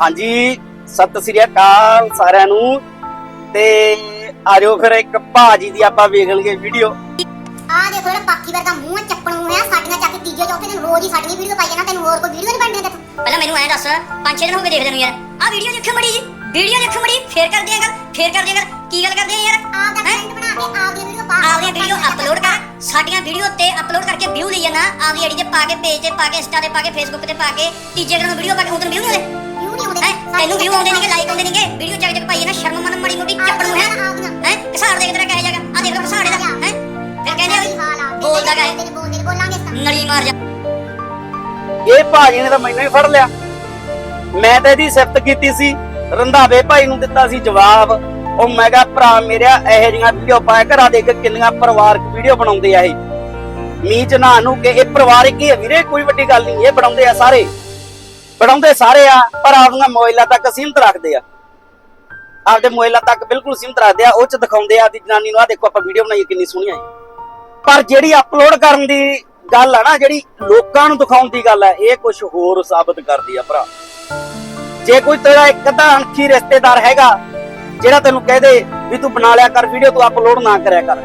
ਹਾਂਜੀ ਸਤਿ ਸ੍ਰੀ ਅਕਾਲ ਸਾਰਿਆਂ ਨੂੰ। ਤੇ ਆਜੋ ਫਿਰ ਇੱਕ ਭਾਜੀ ਦੀ ਆਪਾਂ ਵੇਖ ਲਈਏ ਵੀਡੀਓ ਆ ਦੇਖੋ ਜਿਹੜਾ ਪਾਕੀ ਵਰਗਾ ਮੂੰਹ ਚੱਪਣ ਮੂੰਹ ਆ ਸਾਡੀਆਂ ਚੱਕ ਕੇ ਤੀਜੇ ਚੌਥੇ ਦਿਨ ਰੋਜ਼ ਹੀ ਸਾਡੀਆਂ ਵੀਡੀਓ ਪਾਈ ਜਾਣਾ ਤੈਨੂੰ ਹੋਰ ਕੋਈ ਵੀਡੀਓ ਨਹੀਂ ਬਣਦੀ ਤੈਨੂੰ ਪਹਿਲਾਂ ਮੈਨੂੰ ਐਂ ਦੱਸ ਪੰਜ ਛੇ ਦਿਨ ਹੋ ਗਏ ਦੇਖਦੇ ਨੂੰ ਯਾਰ ਆ ਵੀਡੀਓ ਦੇਖੋ ਮੜੀ ਜੀ ਵੀਡੀਓ ਦੇਖੋ ਮੜੀ ਫੇਰ ਕਰਦੇ ਆ ਗੱਲ ਫੇਰ ਕਰਦੇ ਆ ਗੱਲ। ਕੀ ਗੱਲ ਕਰਦੇ ਆ ਯਾਰ? ਆਪ ਦਾ? ਕੰਟੈਂਟ ਬਣਾ ਕੇ ਆਪਦੀਆਂ ਵੀਡੀਓ ਪਾ ਆਪਦੀਆਂ ਵੀਡੀਓ ਅਪਲੋਡ ਕਰ ਸਾਡੀਆਂ ਵੀਡੀਓ ਤੇ ਅਪਲੋਡ ਕਰਕੇ ਵਿਊ ਲਈ ਜਾਣਾ ਆਪਦੀ ਆਈਡੀ ਤੇ ਪਾ ਕੇ ਪੇਜ ਤੇ ਪਾ ਕੇ ਇੰਸਟਾ ਤੇ ਪਾ ਕੇ ਫੇਸਬੁੱਕ ਤੇ ਪਾ ਕੇ ਤੀਜੇ ਦਿਨ ਵੀਡੀਓ ਪਾ ਕੇ ਉਦੋਂ ਵਿਊ ਨਹੀਂ ਆਉਂਦੇ ਵਿਊ ਨਹੀਂ ਆਉਂਦੇ ਹੈ ਤੈਨੂੰ ਵਿਊ ਆਉਂਦੇ ਨਹੀਂਗੇ ਲਾਈਕ ਆਉਂਦੇ ਨਹੀਂਗੇ ਵੀਡੀਓ ਚੱਕ ਚੱਕ ਪਾਈ ਨਾ ਸ਼ਰਮ ਮਨ ਮੜੀ ਮੋਟੀ ਚੱਪਣ ਨੂੰ ਹੈ? ਹੈ? ਕਿਸਾਰ ਦੇਖ ਤੇਰਾ ਕਹੇ ਜਾਗਾ ਆ ਦੇਖ ਲੋ ਕਿਸਾਰ ਦਾ ਹੈ। ਫਿਰ ਕਹਿੰਦੇ ਆ ਵੀ ਬੋਲਦਾ ਕਾ ਤੇਰੇ ਬੋਲਦੇ ਬੋਲਾਂਗੇ ਇਸ ਤਰ੍ਹਾਂ। ਨਲੀ ਮਾਰ ਜਾ। ਇਹ ਭਾਜੀ ਨੇ ਤਾਂ ਮੈਨੂੰ ਹੀ ਫੜ ਲਿਆ। ਮੈਂ ਤਾਂ ਇਹਦੀ ਸਿਫਤ ਕੀਤੀ ਸੀ। ਰੰਧਾਵੇ ਭਾਈ ਨੂੰ ਦਿੱਤਾ ਸੀ ਜਵਾਬ। ਉਹ ਮੈਂ ਕਿਹਾ ਭਰਾ ਮੇਰਿਆ ਇਹੋ ਜਿਹੀਆਂ ਵੀਡੀਓ ਪਾਇਆ ਘਰਾਂ ਦੇ ਕੇ ਕਿੰਨੀਆਂ ਪਰਿਵਾਰਕ ਵੀਡੀਓ ਬਣਾਉਂਦੇ ਆ ਇਹ। ਮੀਚ ਨਾ ਨੂੰ ਕਿ ਇਹ ਪਰਿਵਾਰਿਕ ਹੀ ਹੈ ਵੀਰੇ ਕੋਈ ਵੱਡੀ ਗੱਲ ਨਹੀਂ ਇਹ ਬਣਾਉਂਦੇ ਆ ਸਾਰੇ। ਬਣਾਉਂਦੇ ਸਾਰੇ ਆ, ਪਰ ਆਪਦੀਆਂ ਮੋਬਾਈਲਾਂ ਤੱਕ ਸੀਮਤ ਰੱਖਦੇ ਆ। ਆਪਦੇ ਮੋਬਾਈਲਾਂ ਤੱਕ ਬਿਲਕੁਲ ਸੀਮਤ ਰੱਖਦੇ ਆ, ਉਹ ਚ ਦਿਖਾਉਂਦੇ ਆ ਦੀ ਜਨਾਨੀ ਨੂੰ ਆ ਦੇਖੋ, ਆਪਾਂ ਵੀਡੀਓ ਬਣਾਈ ਕਿੰਨੀ ਸੋਹਣੀ ਆਈ ਪਰ ਜਿਹੜੀ ਅਪਲੋਡ ਕਰਨ ਦੀ ਗੱਲ ਆ ਨਾ, ਜਿਹੜੀ ਲੋਕਾਂ ਨੂੰ ਦਿਖਾਉਣ ਦੀ ਗੱਲ ਹੈ ਇਹ ਕੁਝ ਹੋਰ ਸਾਬਤ ਕਰਦੀ ਆ ਭਰਾ। ਜੇ ਕੋਈ ਤੇਰਾ ਇੱਕ ਅੱਧਾ ਅਣਖੀ ਰਿਸ਼ਤੇਦਾਰ ਹੈਗਾ, ਜਿਹੜਾ ਤੈਨੂੰ ਕਹਿ ਦੇ ਵੀ ਤੂੰ ਬਣਾ ਲਿਆ ਕਰ, ਵੀਡੀਓ ਤੂੰ ਅਪਲੋਡ ਨਾ ਕਰਿਆ ਕਰ।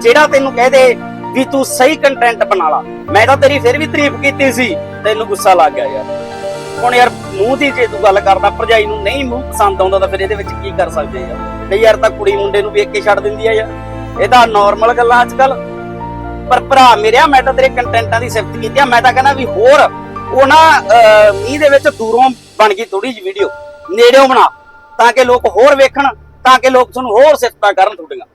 ਜਿਹੜਾ ਤੈਨੂੰ ਕਹਿ ਦੇ ਵੀ ਤੂੰ ਸਹੀ ਕੰਟੈਂਟ ਬਣਾ ਲਾ। ਮੈਂ ਤਾਂ ਤੇਰੀ ਫਿਰ ਵੀ ਤਾਰੀਫ ਕੀਤੀ ਸੀ। ਤੈਨੂੰ ਗੁੱਸਾ ਲੱਗ ਗਿਆ ਯਾਰ। ਹੁਣ ਯਾਰ ਮੂੰਹ ਦੀ ਜੇ ਤੂੰ ਗੱਲ ਕਰਦਾ ਭਰਜਾਈ ਨੂੰ ਨਹੀਂ ਮੂੰਹ ਪਸੰਦ ਆਉਂਦਾ ਤਾਂ ਫਿਰ ਇਹਦੇ ਵਿੱਚ ਕੀ ਕਰ ਸਕਦੇ ਆ ਕਈ ਯਾਰ ਤਾਂ ਕੁੜੀ ਮੁੰਡੇ ਨੂੰ ਵੇਖ ਕੇ ਛੱਡ ਦਿੰਦੀ ਆ ਯਾਰ। ਇਹ ਤਾਂ ਨਾਰਮਲ ਗੱਲਾਂ ਅੱਜ ਕੱਲ ਪਰ ਭਰਾ ਮੇਰਿਆ ਮੈਂ ਤਾਂ ਤੇਰੇ ਕੰਟੈਂਟਾਂ ਦੀ ਸਿਫਤ ਕੀਤੀ ਆ। ਮੈਂ ਤਾਂ ਕਹਿੰਦਾ ਵੀ ਹੋਰ ਉਹ ਨਾ ਅਹ, ਮੀਂਹ ਦੇ ਵਿੱਚ ਦੂਰੋਂ ਬਣ ਗਈ ਥੋੜੀ ਜਿਹੀ ਵੀਡੀਓ ਨੇੜਿਓਂ ਬਣਾ। ਤਾਂ ਕਿ ਲੋਕ ਹੋਰ ਵੇਖਣ ਤਾਂ ਕਿ ਲੋਕ ਤੁਹਾਨੂੰ ਹੋਰ ਸਿਫਤਾਂ ਕਰਨ ਤੁਹਾਡੀਆਂ।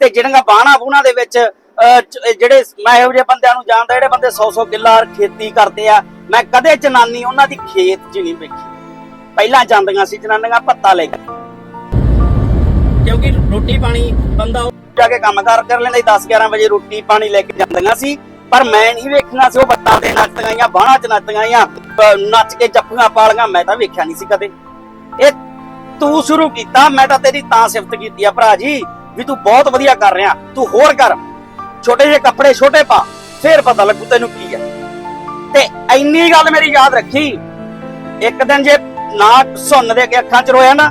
ਤੇ ਜਿਹੜੀਆਂ ਬਾਣਾ ਬੂਣਾ ਦੇ ਵਿੱਚ ਜਿਹੜੇ ਮੈਂ ਇਹੋ ਜਿਹੇ ਬੰਦਿਆਂ ਨੂੰ ਜਾਣਦਾ, ਜਿਹੜੇ ਬੰਦੇ 100 100 ਕਿੱਲਾ ਖੇਤੀ ਕਰਦੇ ਆ, ਮੈਂ ਕਦੇ ਜਨਾਨੀ ਉਹਨਾਂ ਦੀ ਖੇਤ 'ਚ ਨਹੀਂ ਵੇਖੀ। ਪਹਿਲਾਂ ਜਾਂਦੀਆਂ ਸੀ ਜਨਾਨੀਆਂ ਪੱਤਾ ਲੈ ਕੇ। ਕਿਉਂਕਿ ਰੋਟੀ ਪਾਣੀ ਬੰਦਾ ਜਾ ਕੇ ਕੰਮ ਕਾਰ ਕਰ ਲੈਂਦਾ 10 11 ਵਜੇ ਰੋਟੀ ਪਾਣੀ ਲੈ ਕੇ ਜਾਂਦੀਆਂ ਸੀ, ਪਰ ਮੈਂ ਨਹੀਂ ਵੇਖਣਾ ਸੀ, ਉਹ ਬੱਤਾਂ ਤੇ ਨੱਚਦੀਆਂ ਜਾਂ ਬਾਹਾਂ 'ਚ ਨੱਚਦੀਆਂ ਜਾਂ ਨੱਚ ਕੇ ਜੱਫੀਆਂ ਪਾਲੀਆਂ ਮੈਂ ਤਾਂ ਵੇਖਿਆ ਨਹੀਂ ਸੀ ਕਦੇ। ਇਹ ਤੂੰ ਸ਼ੁਰੂ ਕੀਤਾ, ਮੈਂ ਤਾਂ ਤੇਰੀ ਤਾਂ ਸਿਫਤ ਕੀਤੀ ਆ, ਭਰਾ ਜੀ, ਵੀ ਤੂੰ ਬਹੁਤ ਵਧੀਆ ਕਰ ਰਿਹਾ, ਤੂੰ ਹੋਰ ਕਰ। ਛੋਟੇ ਜਿਹੇ ਕੱਪੜੇ ਛੋਟੇ ਪਾ, ਫੇਰ ਪਤਾ ਲੱਗੂ ਤੈਨੂੰ ਕੀ ਹੈ ਤੇ ਇੰਨੀ ਗੱਲ ਮੇਰੀ ਯਾਦ ਰੱਖੀ, ਇੱਕ ਦਿਨ ਜੇ ਨਾ ਸੁਣ ਦੇ ਕੇ ਅੱਖਾਂ 'ਚ ਰੋਇਆ ਨਾ,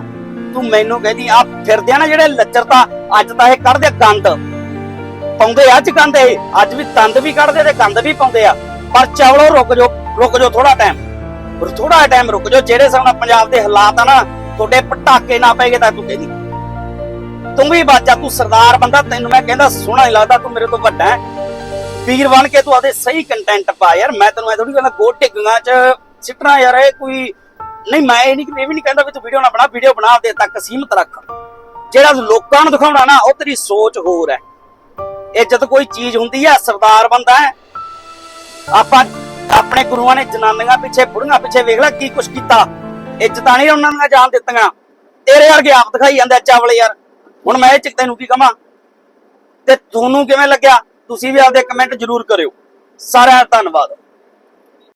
ਤੂੰ ਮੈਨੂੰ ਕਹਿੰਦੀ ਆ ਫਿਰਦੇ ਆ ਨਾ ਜਿਹੜੇ ਲੱਚਰ ਅੱਜ ਤਾਂ ਇਹ ਕੱਢਦੇ ਗੰਦ ਪਾਉਂਦੇ ਅੱਜ ਗੰਦ ਇਹ, ਅੱਜ ਵੀ ਤੰਦ ਵੀ ਕੱਢਦੇ ਤੇ ਗੰਦ ਵੀ ਪਾਉਂਦੇ ਆ। ਪਰ ਚਾਵਲੋ ਰੁਕ ਜਾਓ ਰੁਕ ਜਾਓ ਥੋੜਾ ਟਾਈਮ ਥੋੜਾ ਟਾਈਮ ਰੁਕ ਜਾਓ ਜਿਹੜੇ ਹਿਸਾਬ ਨਾਲ ਪੰਜਾਬ ਦੇ ਹਾਲਾਤ ਆ ਨਾ, ਤੁਹਾਡੇ ਪਟਾਕੇ ਨਾ ਪੈਗੇ ਤਾਂ ਤੂੰ ਕਹਿੰਦੀ ਤੂੰ ਵੀ ਬਾਜਾ ਤੂੰ ਸਰਦਾਰ ਬੰਦਾ, ਤੈਨੂੰ ਮੈਂ ਕਹਿੰਦਾ ਸੋਹਣਾ ਹੀ ਲੱਗਦਾ, ਤੂੰ ਮੇਰੇ ਤੋਂ ਵੱਡਾ ਹੈ। ਵੀਰ ਬਣ ਕੇ ਤੂੰ ਆਪਦੇ ਸਹੀ ਕੰਟੈਂਟ ਪਾ ਯਾਰ, ਮੈਂ ਤੈਨੂੰ ਐ ਥੋੜੀ ਕਹਿੰਦਾ ਗੋਡ ਢਿੱਗਾਂ ਚ ਸਿੱਟਣਾ ਯਾਰ, ਇਹ ਕੋਈ ਨਹੀਂ, ਮੈਂ ਇਹ ਨਹੀਂ ਇਹ ਵੀ ਨਹੀਂ ਕਹਿੰਦਾ ਵੀ ਤੂੰ ਵੀਡੀਓ ਨਾ ਬਣਾ ਵੀਡੀਓ ਬਣਾ ਦੇ, ਤੱਕ ਸੀਮਤ ਰੱਖ। ਜਿਹੜਾ ਲੋਕਾਂ ਨੂੰ ਦਿਖਾਉਣਾ ਨਾ, ਉਹ ਤੇਰੀ ਸੋਚ ਹੋਰ ਹੈ। ਇੱਜਤ ਕੋਈ ਚੀਜ਼ ਹੁੰਦੀ ਹੈ ਸਰਦਾਰ ਬੰਦਾ ਹੈ। ਆਪਾਂ ਆਪਣੇ ਗੁਰੂਆਂ ਨੇ ਜਨਾਨੀਆਂ ਪਿੱਛੇ, ਬੁੜੀਆਂ ਪਿੱਛੇ ਵੇਖ ਲੈ ਕੀ ਕੁਛ ਕੀਤਾ। ਇੱਜ਼ਤਾਂ ਨਹੀਂ ਉਹਨਾਂ ਨੂੰ ਜਾਣ ਦਿੱਤੀਆਂ। ਤੇਰੇ ਵਰਗੇ ਆਪ ਦਿਖਾਈ ਜਾਂਦਾ ਆ, ਚਾਵਲ ਯਾਰ। ਹੁਣ ਮੈਂ ਇਹ ਚ ਤੈਨੂੰ ਕੀ ਕਹਾਂ? ਤੇ ਤੁਹਾਨੂੰ ਕਿਵੇਂ ਲੱਗਿਆ? ਤੁਸੀਂ ਵੀ ਆਪਦੇ ਕਮੈਂਟ ਜ਼ਰੂਰ ਕਰਿਓ। ਸਾਰਿਆਂ ਦਾ ਧੰਨਵਾਦ।